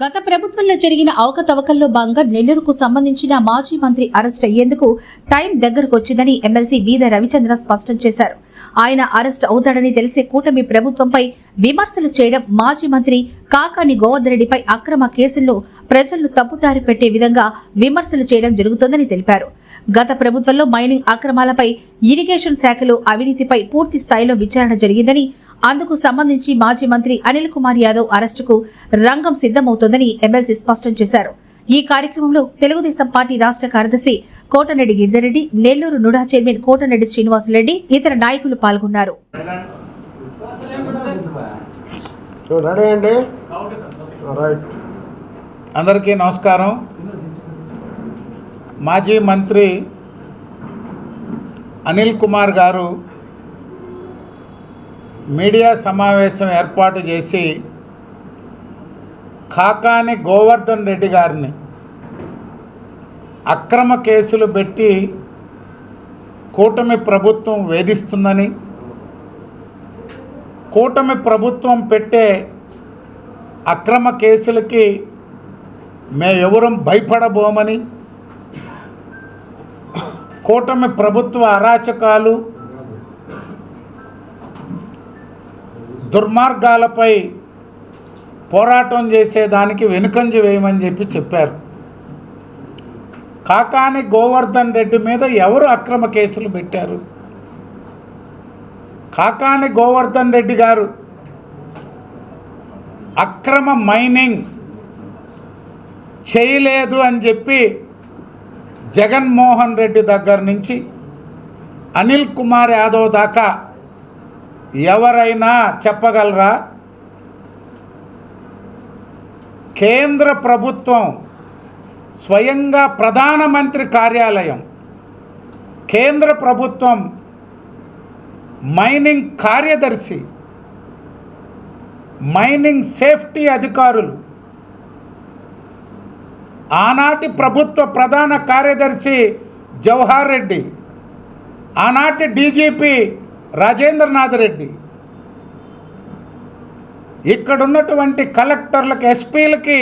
గత ప్రభుత్వంలో జరిగిన అవకతవకల్లో భాగంగా నెల్లూరుకు సంబంధించిన మాజీ మంత్రి అరెస్ట్ అయ్యేందుకు టైం దగ్గరకు వచ్చిందని ఎమ్మెల్సీ వీద రవిచంద్ర స్పష్టం చేశారు. ఆయన అరెస్ట్ అవుతాడని తెలిసే కూటమి ప్రభుత్వంపై విమర్శలు చేయడం మాజీ మంత్రి కాకాని గోవర్ధన్ రెడ్డిపై అక్రమ కేసుల్లో ప్రజలను తప్పుదారి పెట్టే విధంగా విమర్శలు చేయడం జరుగుతోందని తెలిపారు. గత ప్రభుత్వంలో మైనింగ్ అక్రమాలపై ఇరిగేషన్ శాఖలో అవినీతిపై పూర్తి స్థాయిలో విచారణ జరిగిందని అందుకు సంబంధించి మాజీ మంత్రి అనిల్ కుమార్ యాదవ్ అరెస్టుకు రంగం సిద్దమవుతోందని ఎమ్మెల్సీ స్పష్టం చేశారు. ఈ కార్యక్రమంలో తెలుగుదేశం పార్టీ రాష్ట్ర కార్యదర్శి కోటరెడ్డి గిరిజరెడ్డి నెల్లూరు నుడా చైర్మన్ కోటరెడ్డి శ్రీనివాసరెడ్డి ఇతర నాయకులు పాల్గొన్నారు. అందరికీ నమస్కారం. మాజీ మంత్రి అనిల్ కుమార్ గారు మీడియా సమావేశం ఏర్పాటు చేసి కాకాని గోవర్ధన్ రెడ్డి గారిని అక్రమ కేసులు పెట్టి కూటమి ప్రభుత్వం వేధిస్తుందని కూటమి ప్రభుత్వం పెట్టే అక్రమ కేసులకి మేమెవరం భయపడబోమని కూటమి ప్రభుత్వ అరాచకాలు దుర్మార్గాలపై పోరాటం చేసేదానికి వెనుకంజ వేయమని చెప్పి చెప్పారు. కాకాని గోవర్ధన్ రెడ్డి మీద ఎవరు అక్రమ కేసులు పెట్టారు? కాకాని గోవర్ధన్ రెడ్డి గారు అక్రమ మైనింగ్ చేయలేదు అని చెప్పి జగన్మోహన్ రెడ్డి దగ్గర నుంచి అనిల్ కుమార్ యాదవ్ దాకా ఎవరైనా చెప్పగలరా? కేంద్ర ప్రభుత్వం స్వయంగా ప్రధానమంత్రి కార్యాలయం కేంద్ర ప్రభుత్వం మైనింగ్ కార్యదర్శి మైనింగ్ సేఫ్టీ అధికారులు ఆనాటి ప్రభుత్వ ప్రధాన కార్యదర్శి జవహర్ రెడ్డి ఆనాటి డీజీపీ రాజేంద్రనాథ్ రెడ్డి. ఇక్కడున్నటువంటి కలెక్టర్లకు ఎస్పీలకి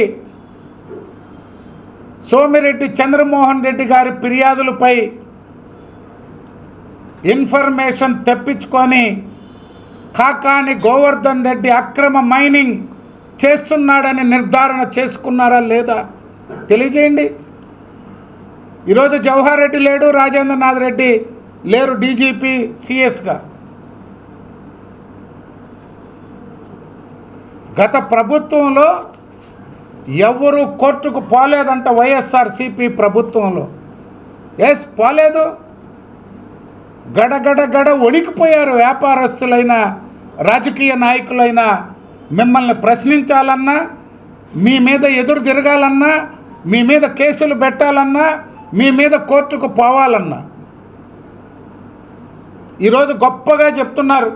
సోమిరెడ్డి చంద్రమోహన్ రెడ్డి గారి ఫిర్యాదులపై ఇన్ఫర్మేషన్ తెప్పించుకొని కాకాని గోవర్ధన్ రెడ్డి అక్రమ మైనింగ్ చేస్తున్నాడని నిర్ధారణ చేసుకున్నారా లేదా తెలియజేయండి. ఈరోజు జవహర్ రెడ్డి లేడు రాజేంద్రనాథ్ రెడ్డి లేరు డీజీపీ సిఎస్గా. గత ప్రభుత్వంలో ఎవరు కోర్టుకు పోలేదంట వైఎస్ఆర్సిపి ప్రభుత్వంలో. ఎస్ పోలేదు? గడగడ గడ వణికిపోయారు వ్యాపారస్తులైన రాజకీయ నాయకులైన మిమ్మల్ని ప్రశ్నించాలన్నా మీ మీద ఎదురు తిరగాలన్నా మీ మీద కేసులు పెట్టాలన్నా మీ మీద కోర్టుకు పోవాలన్నా. ఈరోజు గొప్పగా చెప్తున్నారు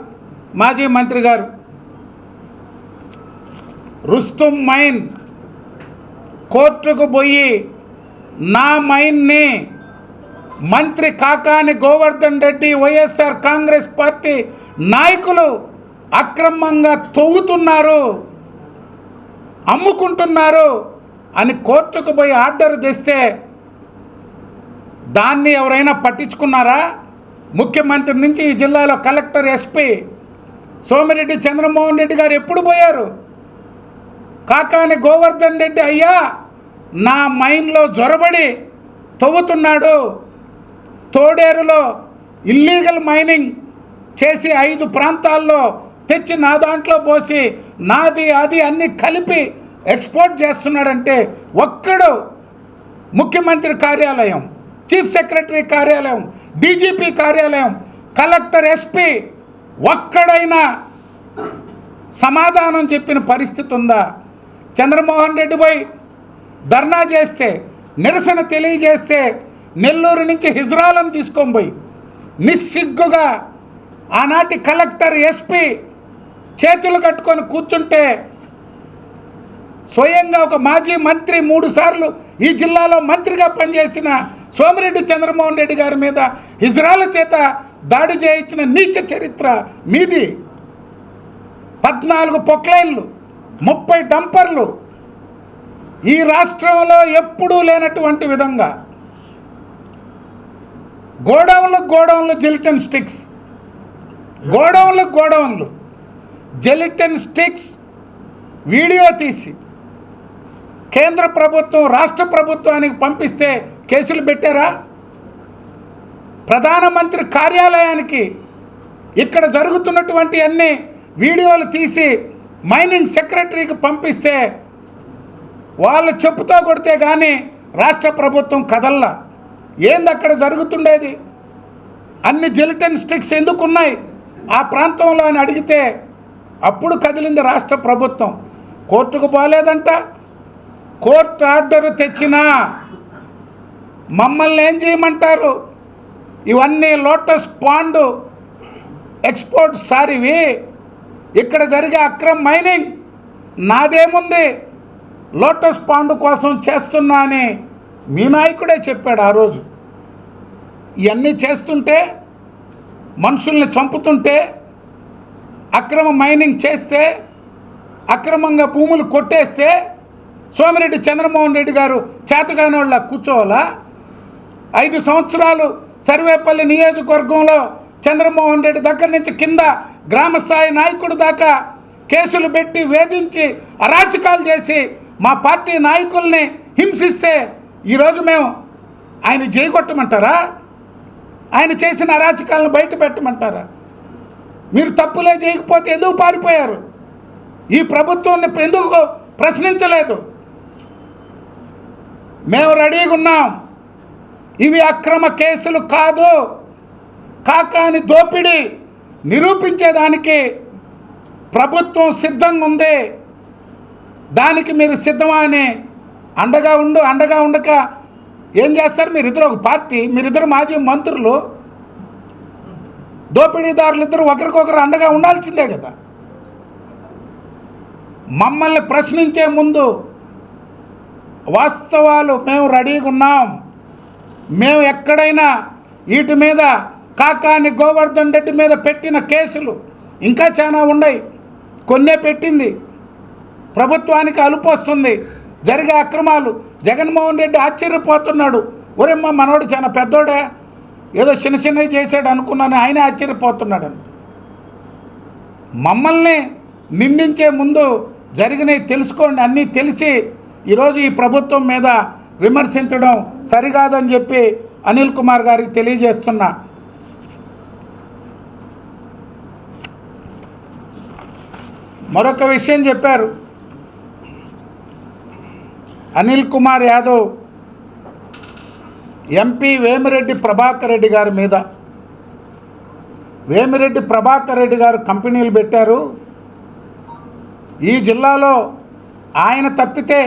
మాజీ మంత్రి గారు. రుస్తుం మైన్. కోర్టుకు పోయి నా మైన్ని మంత్రి Kakani Govardhan Reddy YSR Congress party నాయకులు అక్రమంగా తవ్వుతున్నారు అమ్ముకుంటున్నారు అని కోర్టుకు పోయి ఆర్డర్ తెస్తే దాన్ని ఎవరైనా పట్టించుకున్నారా? ముఖ్యమంత్రి నుంచి ఈ జిల్లాలో కలెక్టర్ ఎస్పీ సోమిరెడ్డి చంద్రమోహన్ రెడ్డి గారు ఎప్పుడు పోయారు? కాకాని గోవర్ధన్ రెడ్డి అయ్యా నా మైండ్లో జొరబడి తవ్వుతున్నాడు. తోడేరులో ఇల్లీగల్ మైనింగ్ చేసి ఐదు ప్రాంతాల్లో తెచ్చి నా దాంట్లో పోసి నాది అది అన్ని కలిపి ఎక్స్పోర్ట్ చేస్తున్నాడంటే ఒక్కడు ముఖ్యమంత్రి కార్యాలయం చీఫ్ సెక్రటరీ కార్యాలయం డీజీపీ కార్యాలయం కలెక్టర్ ఎస్పీ ఒక్కడైనా సమాధానం చెప్పిన పరిస్థితి ఉందా? చంద్రమోహన్ రెడ్డి పోయి ధర్నా చేస్తే నిరసన తెలియజేస్తే నెల్లూరు నుంచి హిజ్రాలను తీసుకొని పోయి నిస్సిగ్గుగా ఆనాటి కలెక్టర్ ఎస్పీ చేతులు కట్టుకొని కూర్చుంటే స్వయంగా ఒక మాజీ మంత్రి మూడు సార్లు ఈ జిల్లాలో మంత్రిగా పనిచేసిన సోమిరెడ్డి చంద్రమోహన్ రెడ్డి గారి మీద హిజ్రాల చేత దాడి చేయించిన నీచ చరిత్ర మీది. పద్నాలుగు పొక్లైన్లు ముప్పై డంపర్లు ఈ రాష్ట్రంలో ఎప్పుడూ లేనటువంటి విధంగా గోడౌన్లు గోడౌన్లు జెలిటన్ స్టిక్స్. గోడౌన్లు గోడౌన్లు. జెలిటన్ స్టిక్స్ వీడియో తీసి కేంద్ర ప్రభుత్వం రాష్ట్ర ప్రభుత్వానికి పంపిస్తే కేసులు పెట్టారా? ప్రధానమంత్రి కార్యాలయానికి ఇక్కడ జరుగుతున్నటువంటి అన్ని వీడియోలు తీసి మైనింగ్ సెక్రటరీకి పంపిస్తే వాళ్ళు చెప్పుతో కొడితే కానీ రాష్ట్ర ప్రభుత్వం కదల్లా. ఏంది అక్కడ జరుగుతుండేది? అన్ని జెలిటన్ స్టిక్స్ ఎందుకున్నాయి? ఆ ప్రాంతంలో అని అడిగితే అప్పుడు కదిలింది రాష్ట్ర ప్రభుత్వం. కోర్టుకు పోలేదంట. కోర్టు ఆర్డర్ తెచ్చినా మమ్మల్ని ఏం చేయమంటారు? ఇవన్నీ లోటస్ పాండు ఎక్స్పోర్ట్ సారివి. ఇక్కడ జరిగే అక్రమ్ మైనింగ్ నాదేముంది? లోటస్ పాండు కోసం చేస్తున్నా అని మీ నాయకుడే చెప్పాడు ఆ రోజు. ఇవన్నీ చేస్తుంటే మనుషుల్ని చంపుతుంటే అక్రమ మైనింగ్ చేస్తే అక్రమంగా భూములు కొట్టేస్తే సోమిరెడ్డి చంద్రమోహన్ రెడ్డి గారు చేతగాని వాళ్ళ కూర్చోవాలా? ఐదు సంవత్సరాలు సర్వేపల్లి నియోజకవర్గంలో చంద్రమోహన్ రెడ్డి దగ్గర నుంచి కింద గ్రామస్థాయి నాయకుడు దాకా కేసులు పెట్టి వేధించి అరాచకాలు చేసి మా పార్టీ నాయకుల్ని హింసిస్తే ఈరోజు మేము ఆయన జయగొట్టమంటారా ఆయన చేసిన అరాచకాలను బయట పెట్టమంటారా? మీరు తప్పులే చేయకపోతే ఎందుకు పారిపోయారు? ఈ ప్రభుత్వాన్ని ఎందుకు ప్రశ్నించలేదు? మేము రెడీగా ఉన్నాం. ఇవి అక్రమ కేసులు కాదు. కాకాని దోపిడీ. నిరూపించేదానికి ప్రభుత్వం సిద్ధంగా ఉంది. దానికి మీరు సిద్ధమా అని అండగా ఉండు అండగా ఉండక ఏం చేస్తారు? మీరిద్దరు ఒక పార్టీ మీరిద్దరు మాజీ మంత్రులు దోపిడీదారులు ఇద్దరు ఒకరికొకరు అండగా ఉండాల్సిందే కదా. మమ్మల్ని ప్రశ్నించే ముందు వాస్తవాలు మేము రెడీగా ఉన్నాం. మేము ఎక్కడైనా వీటి మీద కాకాని గోవర్ధన్ రెడ్డి మీద పెట్టిన కేసులు ఇంకా చాలా ఉన్నాయి. కొన్నే పెట్టింది. ప్రభుత్వానికి అలుపు వస్తుంది. జరిగే అక్రమాలు. జగన్మోహన్ రెడ్డి ఆశ్చర్యపోతున్నాడు. ఒరేమ్మ మనోడు చాలా పెద్దోడే. ఏదో చిన్న చిన్నవి చేశాడు అనుకున్నాను. ఆయన ఆశ్చర్యపోతున్నాడు మమ్మల్ని నిందించే ముందు జరిగినవి తెలుసుకోండి. అన్నీ తెలిసి ఈరోజు ఈ ప్రభుత్వం మీద విమర్శించడం సరికాదని చెప్పి అనిల్ కుమార్ గారికి తెలియజేస్తున్నా. మరొక విషయం చెప్పారు. అనిల్ కుమార్ యాదవ్ ఎంపీ వేమిరెడ్డి ప్రభాకర్ రెడ్డి గారి మీద. వేమిరెడ్డి ప్రభాకర్ రెడ్డి గారు కంపెనీలు పెట్టారు. ఈ జిల్లాలో ఆయన తప్పితే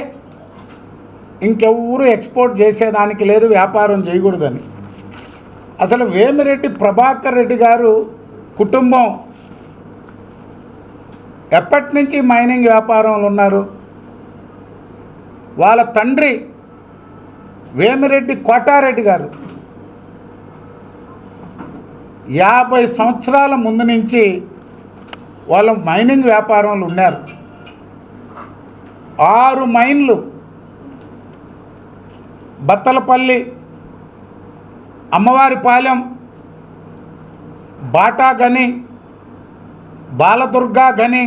ఇంకెవరు ఎక్స్పోర్ట్ చేసేదానికి లేదు వ్యాపారం చేయకూడదని. అసలు వేమిరెడ్డి ప్రభాకర్ రెడ్డి గారు కుటుంబం ఎప్పటి నుంచి మైనింగ్ వ్యాపారంలో ఉన్నారు? వాళ్ళ తండ్రి వేమిరెడ్డి కోటారెడ్డి గారు యాభై సంవత్సరాల ముందు నుంచి వాళ్ళు మైనింగ్ వ్యాపారంలో ఉన్నారు. ఆరు మైన్లు బత్తలపల్లి అమ్మవారిపాలెం బాటాగని బాలదుర్గా గని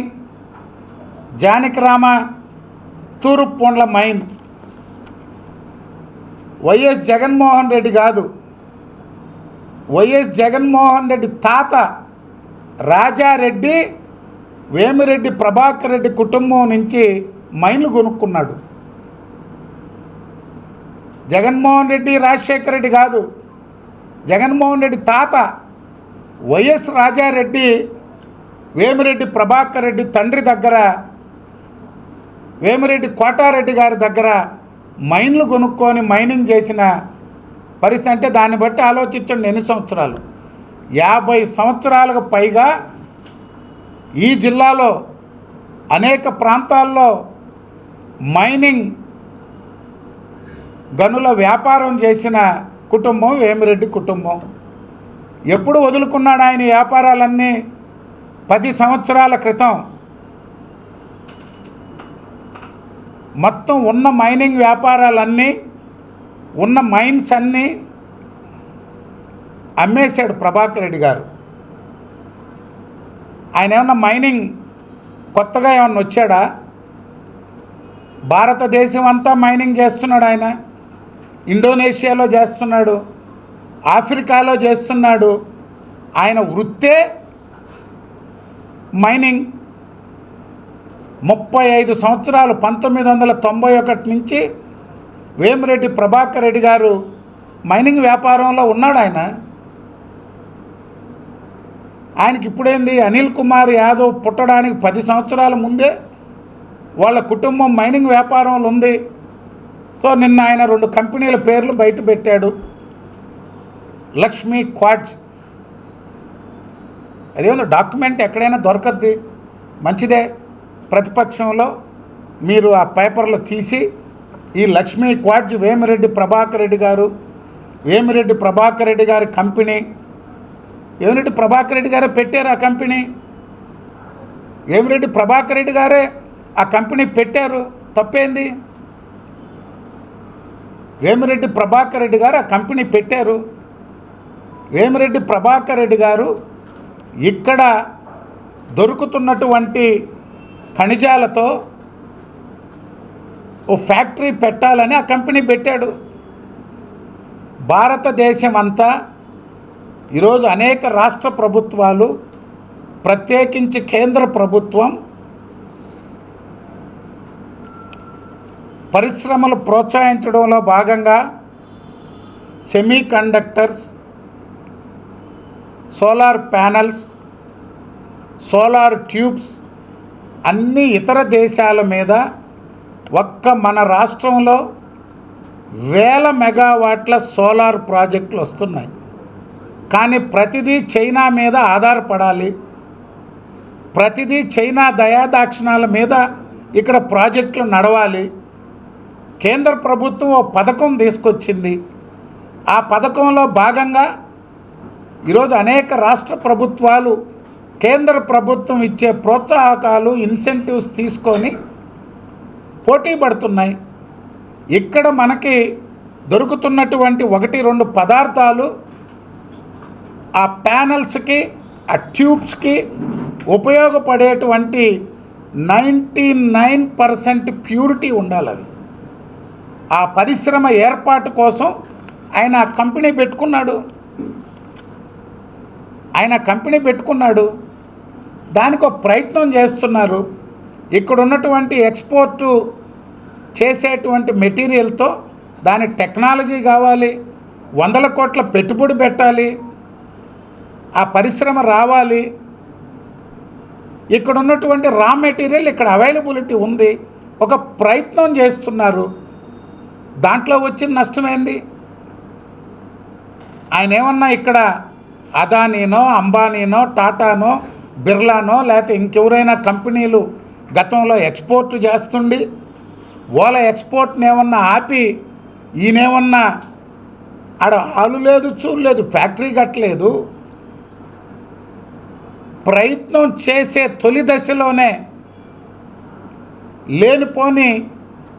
జానకిరామ తూరుపొండ్ల మైన్. వైఎస్ జగన్మోహన్ రెడ్డి కాదు. వైఎస్ జగన్మోహన్ రెడ్డి తాత రాజారెడ్డి వేమిరెడ్డి ప్రభాకర్ రెడ్డి కుటుంబం నుంచి మైన్లు కొనుక్కున్నాడు. జగన్మోహన్ రెడ్డి రాజశేఖర రెడ్డి కాదు. జగన్మోహన్ రెడ్డి తాత వైఎస్ రాజారెడ్డి వేమిరెడ్డి ప్రభాకర్ రెడ్డి తండ్రి దగ్గర వేమిరెడ్డి కోటారెడ్డి గారి దగ్గర మైన్లు కొనుక్కొని మైనింగ్ చేసిన పరిస్థితి అంటే దాన్ని బట్టి ఆలోచించండి ఎన్ని సంవత్సరాలు. యాభై సంవత్సరాలకు పైగా ఈ జిల్లాలో అనేక ప్రాంతాల్లో మైనింగ్ గనుల వ్యాపారం చేసిన కుటుంబం వేమిరెడ్డి కుటుంబం. ఎప్పుడు వదులుకున్నాడు ఆయన వ్యాపారాలన్నీ? పది సంవత్సరాల క్రితం మొత్తం ఉన్న మైనింగ్ వ్యాపారాలన్నీ ఉన్న మైన్స్ అన్నీ అమ్మేశాడు ప్రభాకర్ రెడ్డి గారు. ఆయన ఏమన్నా మైనింగ్ కొత్తగా ఏమన్నా వచ్చాడా? భారతదేశం అంతా మైనింగ్ చేస్తున్నాడు ఆయన. ఇండోనేషియాలో చేస్తున్నాడు. ఆఫ్రికాలో చేస్తున్నాడు. ఆయన వృత్తే మైనింగ్. ముప్పై ఐదు సంవత్సరాలు పంతొమ్మిది వందల తొంభై ఒకటి నుంచి వేమిరెడ్డి ప్రభాకర్ రెడ్డి గారు మైనింగ్ వ్యాపారంలో ఉన్నాడు ఆయన. ఆయనకి ఇప్పుడేంది? అనిల్ కుమార్ యాదవ్ పుట్టడానికి పది సంవత్సరాల ముందే వాళ్ళ కుటుంబం మైనింగ్ వ్యాపారంలో ఉంది. సో నిన్న ఆయన రెండు కంపెనీల పేర్లు బయట పెట్టాడు. లక్ష్మీ క్వాడ్జ్. అదేమో డాక్యుమెంట్ ఎక్కడైనా దొరకద్ది? మంచిదే. ప్రతిపక్షంలో మీరు ఆ పేపర్లు తీసి ఈ లక్ష్మీ క్వాడ్జ్ వేమిరెడ్డి ప్రభాకర్ రెడ్డి గారు వేమిరెడ్డి ప్రభాకర్ రెడ్డి గారి కంపెనీ. వేమిరెడ్డి ప్రభాకర్ రెడ్డి గారే పెట్టారు ఆ కంపెనీ. వేమిరెడ్డి ప్రభాకర్ రెడ్డి గారే ఆ కంపెనీ పెట్టారు. తప్పేంది? వేమిరెడ్డి ప్రభాకర్ రెడ్డి గారు ఆ కంపెనీ పెట్టారు. వేమిరెడ్డి ప్రభాకర్ రెడ్డి గారు ఇక్కడ దొరుకుతున్నటువంటి ఖనిజాలతో ఓ ఫ్యాక్టరీ పెట్టాలని ఆ కంపెనీ పెట్టాడు. భారతదేశం అంతా ఈరోజు అనేక రాష్ట్ర ప్రభుత్వాలు ప్రత్యేకించి కేంద్ర ప్రభుత్వం పరిశ్రమలు ప్రోత్సహించడంలో భాగంగా semiconductors solar panels solar tubes అన్ని ఇతర దేశాల మీద ఒక్క మన రాష్ట్రంలో వేల మెగావాట్ల సోలార్ ప్రాజెక్టులు వస్తున్నాయి. కానీ ప్రతిదీ చైనా మీద ఆధారపడాలి. ప్రతిదీ చైనా దయాదాక్షిణాల మీద ఇక్కడ ప్రాజెక్టులు నడవాలి. కేంద్ర ప్రభుత్వం ఓ పథకం తీసుకొచ్చింది. ఆ పథకంలో భాగంగా ఈరోజు అనేక రాష్ట్ర ప్రభుత్వాలు కేంద్ర ప్రభుత్వం ఇచ్చే ప్రోత్సాహకాలు ఇన్సెంటివ్స్ తీసుకొని పోటీ పడుతున్నాయి. ఇక్కడ మనకి దొరుకుతున్నటువంటి ఒకటి రెండు పదార్థాలు ఆ ప్యానల్స్కి ఆ ట్యూబ్స్కి ఉపయోగపడేటువంటి నైంటీ నైన్ పర్సెంట్ ప్యూరిటీ ఉండాలి అవి. ఆ పరిశ్రమ ఏర్పాటు కోసం ఆయన ఆ కంపెనీ పెట్టుకున్నాడు. ఆయన కంపెనీ పెట్టుకున్నాడు. దానికి ప్రయత్నం చేస్తున్నారు. ఇక్కడ ఉన్నటువంటి ఎక్స్పోర్టు చేసేటువంటి మెటీరియల్తో దాని టెక్నాలజీ కావాలి. వందల కోట్ల పెట్టుబడి పెట్టాలి. ఆ పరిశ్రమ రావాలి. ఇక్కడ ఉన్నటువంటి రా మెటీరియల్ ఇక్కడ అవైలబిలిటీ ఉంది. ఒక ప్రయత్నం చేస్తున్నారు. దాంట్లో వచ్చిన నష్టమైంది ఆయన ఏమన్నా ఇక్కడ అదానీనో అంబానీనో టాటానో బిర్లానో లేకపోతే ఇంకెవరైనా కంపెనీలు గతంలో ఎక్స్పోర్ట్ చేస్తుండి ఓల ఎక్స్పోర్ట్ని ఏమన్నా ఆపి ఈయనేమన్నా ఆడ హాలు లేదు చూడలేదు ఫ్యాక్టరీ కట్టలేదు ప్రయత్నం చేసే తొలి దశలోనే లేనిపోని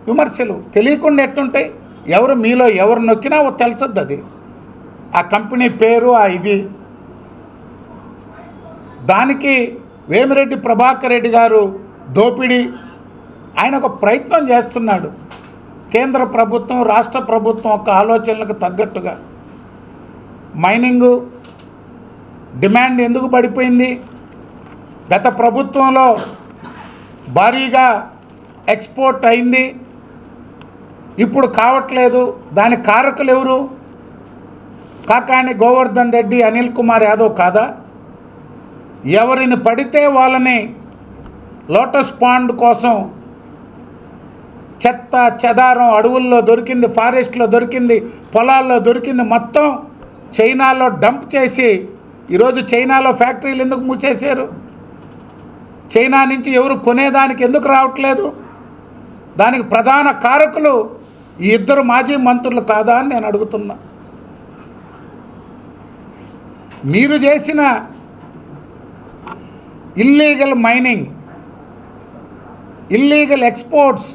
విమర్శలు తెలియకుండా ఎట్టుంటాయి? ఎవరు మీలో ఎవరు నొక్కినా ఓ అది ఆ కంపెనీ పేరు ఆ ఇది. దానికి వేమిరెడ్డి ప్రభాకర్ రెడ్డి గారు దోపిడీ. ఆయన ఒక ప్రయత్నం చేస్తున్నాడు. కేంద్ర ప్రభుత్వం రాష్ట్ర ప్రభుత్వం ఒక ఆలోచనలకు తగ్గట్టుగా. మైనింగు డిమాండ్ ఎందుకు పడిపోయింది? గత ప్రభుత్వంలో భారీగా ఎక్స్పోర్ట్ అయింది. ఇప్పుడు కావట్లేదు. దాని కారకులు ఎవరు? కాకాని గోవర్ధన్ రెడ్డి అనిల్ కుమార్ యాదవ్ కాదా? ఎవరిని పడితే వాళ్ళని లోటస్ పాండ్ కోసం చెత్త చెదారం అడవుల్లో దొరికింది ఫారెస్ట్లో దొరికింది పొలాల్లో దొరికింది మొత్తం చైనాలో డంప్ చేసి ఈరోజు చైనాలో ఫ్యాక్టరీలు ఎందుకు మూసేశారు? చైనా నుంచి ఎవరు కొనేదానికి ఎందుకు రావట్లేదు? దానికి ప్రధాన కారకులు ఈ ఇద్దరు మాజీ మంత్రులు కాదా అని నేను అడుగుతున్నా. మీరు చేసిన ఇల్లీగల్ మైనింగ్ ఇల్లీగల్ ఎక్స్పోర్ట్స్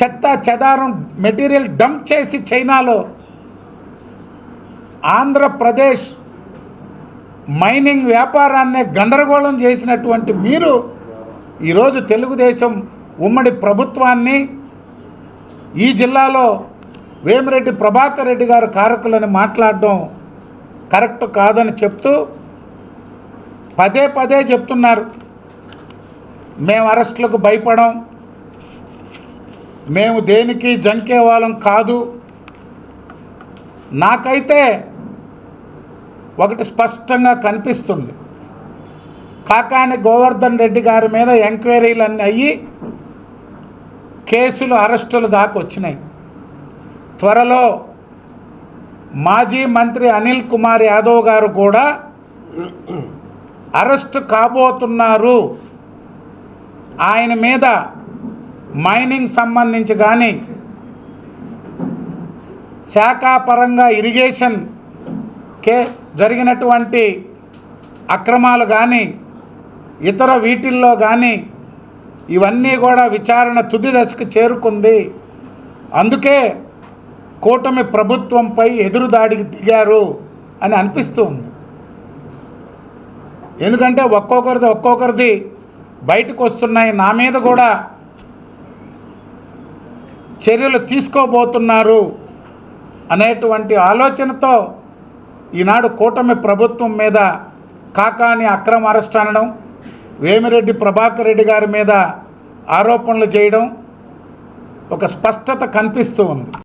చెత్త చెదారం మెటీరియల్ డంప్ చేసి చైనాలో ఆంధ్రప్రదేశ్ మైనింగ్ వ్యాపారాన్నే గందరగోళం చేసినటువంటి మీరు ఈరోజు తెలుగుదేశం ఉమ్మడి ప్రభుత్వాన్ని ఈ జిల్లాలో వేమిరెడ్డి ప్రభాకర్ రెడ్డి గారు కారకులని మాట్లాడడం కరెక్ట్ కాదని చెప్తూ పదే పదే చెప్తున్నారు. మేము అరెస్టులకు భయపడం మేము దేనికి జంకే వాళ్ళం కాదు. నాకైతే ఒకటి స్పష్టంగా కనిపిస్తుంది. కాకాని గోవర్ధన్ రెడ్డి గారి మీద ఎంక్వైరీలన్నీ అయ్యి కేసులు అరెస్టులు దాకా వచ్చినాయి. త్వరలో మాజీ మంత్రి అనిల్ కుమార్ యాదవ్ గారు కూడా అరెస్ట్ కాబోతున్నారు. ఆయన మీద మైనింగ్ సంబంధించి కానీ శాఖాపరంగా ఇరిగేషన్ కే జరిగినటువంటి అక్రమాలు కానీ ఇతర వీటిల్లో కానీ ఇవన్నీ కూడా విచారణ తుది దశకు చేరుకుంది. అందుకే కూటమి ప్రభుత్వంపై ఎదురుదాడికి దిగారు అని అనిపిస్తుంది ఎందుకంటే ఒక్కొక్కరిది ఒక్కొక్కరిది బయటకు వస్తున్నాయి. నా మీద కూడా చర్యలు తీసుకోబోతున్నారు అనేటువంటి ఆలోచనతో ఈనాడు కూటమి ప్రభుత్వం మీద కాకాని అక్రమ అరెస్ట్ అనడం వేమిరెడ్డి ప్రభాకర్ రెడ్డి గారి మీద ఆరోపణలు చేయడం ఒక స్పష్టత కనిపిస్తూ ఉంది.